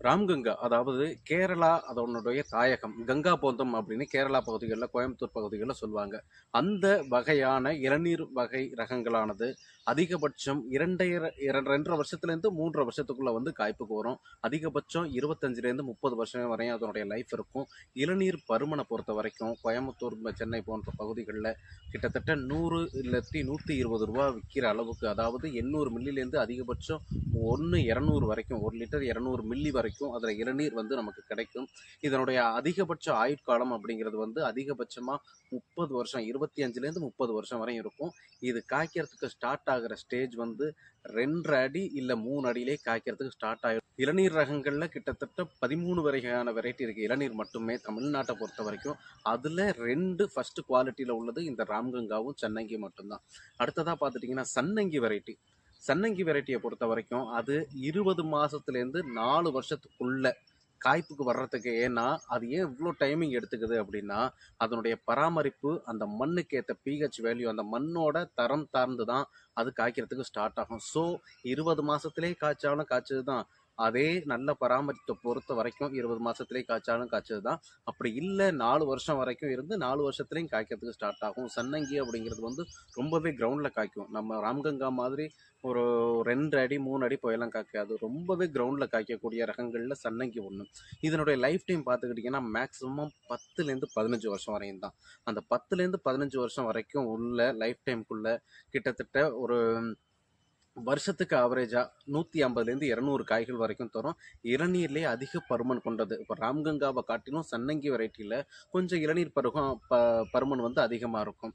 ராம்கங்கா அதாவது கேரளா அதனுடைய தாயகம் கங்கா போந்தம் அப்படின்னு கேரளா பகுதிகளில் கோயம்புத்தூர் பகுதிகளில் சொல்லுவாங்க. அந்த வகையான இளநீர் வகை ரகங்களானது அதிகபட்சம் இரண்டையர இரண்டு ரெண்டரை வருஷத்துலேருந்து மூன்றரை வருஷத்துக்குள்ள வந்து காய்ப்புக்கு வரும். அதிகபட்சம் இருபத்தஞ்சிலேருந்து முப்பது வருஷம் வரையும் அதனுடைய லைஃப் இருக்கும். இளநீர் பருமனை பொறுத்த வரைக்கும் கோயம்புத்தூர் சென்னை போன்ற பகுதிகளில் கிட்டத்தட்ட நூறு இல்லத்தி நூற்றி இருபது ரூபா விற்கிற அளவுக்கு அதாவது எண்ணூறு மில்லிலேருந்து அதிகபட்சம் ஒன்று இரநூறு வரைக்கும் ஒரு லிட்டர் இரநூறு மில்லி வரைக்கும் அதில் இளநீர் வந்து நமக்கு கிடைக்கும். இதனுடைய அதிகபட்ச ஆயுட்காலம் அப்படிங்கிறது வந்து அதிகபட்சமாக முப்பது வருஷம் இருபத்தி அஞ்சுலேருந்து முப்பது வருஷம் வரையும் இருக்கும். இது காய்க்கிறதுக்கு ஸ்டார்ட் ஆகிற ஸ்டேஜ் வந்து ரெண்டு அடி இல்லை மூணு அடியிலே காய்க்கிறதுக்கு ஸ்டார்ட் ஆகிடும் இளநீர் ரகங்களில் கிட்டத்தட்ட பதிமூணு வகையான வெரைட்டி இருக்குது இளநீர் மட்டுமே தமிழ்நாட்டை பொறுத்த வரைக்கும். அதில் ரெண்டு ஃபர்ஸ்ட் குவாலிட்டியில் உள்ளது இந்த ராம்கங்காவும் சன்னங்கி மட்டும்தான். அடுத்ததாக பார்த்துட்டிங்கன்னா சன்னங்கி வெரைட்டி சன்னங்கி வெரைட்டியை பொறுத்த வரைக்கும் அது இருபது மாதத்துலேருந்து நாலு வருஷத்துக்குள்ளே காய்ப்புக்கு வர்றதுக்கு ஏன்னா அது ஏன் இவ்வளோ டைமிங் எடுத்துக்குது அப்படின்னா அதனுடைய பராமரிப்பு அந்த மண்ணுக்கு ஏற்ற பிஹெச் வேல்யூ அந்த மண்ணோட தரம் சார்ந்து தான் அது காய்க்கிறதுக்கு ஸ்டார்ட் ஆகும். ஸோ இருபது மாதத்துலேயே காய்ச்சாலும் காய்ச்சது தான். அதே நல்ல பராமரிப்பை பொறுத்த வரைக்கும் இருபது மாதத்துலேயே காய்ச்சாலும் காய்ச்சது தான் அப்படி இல்லை நாலு வருஷம் வரைக்கும் இருந்து நாலு வருஷத்துலேயும் காய்க்கிறதுக்கு ஸ்டார்ட் ஆகும். சன்னங்கி அப்படிங்கிறது வந்து ரொம்பவே கிரவுண்டில் காய்க்கும். நம்ம ராம்கங்கா மாதிரி ஒரு ரெண்டு அடி மூணு அடி போயெல்லாம் காய்க்காது. ரொம்பவே கிரவுண்டில் காய்க்கக்கூடிய ரகங்களில் சன்னங்கி ஒன்று இதனுடைய லைஃப் டைம் பார்த்துக்கிட்டிங்கன்னா மேக்ஸிமம் பத்துலேருந்து பதினஞ்சு வருஷம் வரையும் தான். அந்த பத்துலேருந்து பதினஞ்சு வருஷம் வரைக்கும் உள்ள லைஃப் டைம்குள்ளே கிட்டத்தட்ட ஒரு வருஷத்துக்கு ஆவரேஜாக நூற்றி ஐம்பதுலேருந்து இரநூறு காய்கள் வரைக்கும் தரும். இளநீர்லேயே அதிக பருமன் கொண்டது. இப்போ ராம்கங்காவை காட்டிலும் சன்னங்கி வெரைட்டியில் கொஞ்சம் இளநீர் பருகம் ப பருமன் வந்து அதிகமாக இருக்கும்.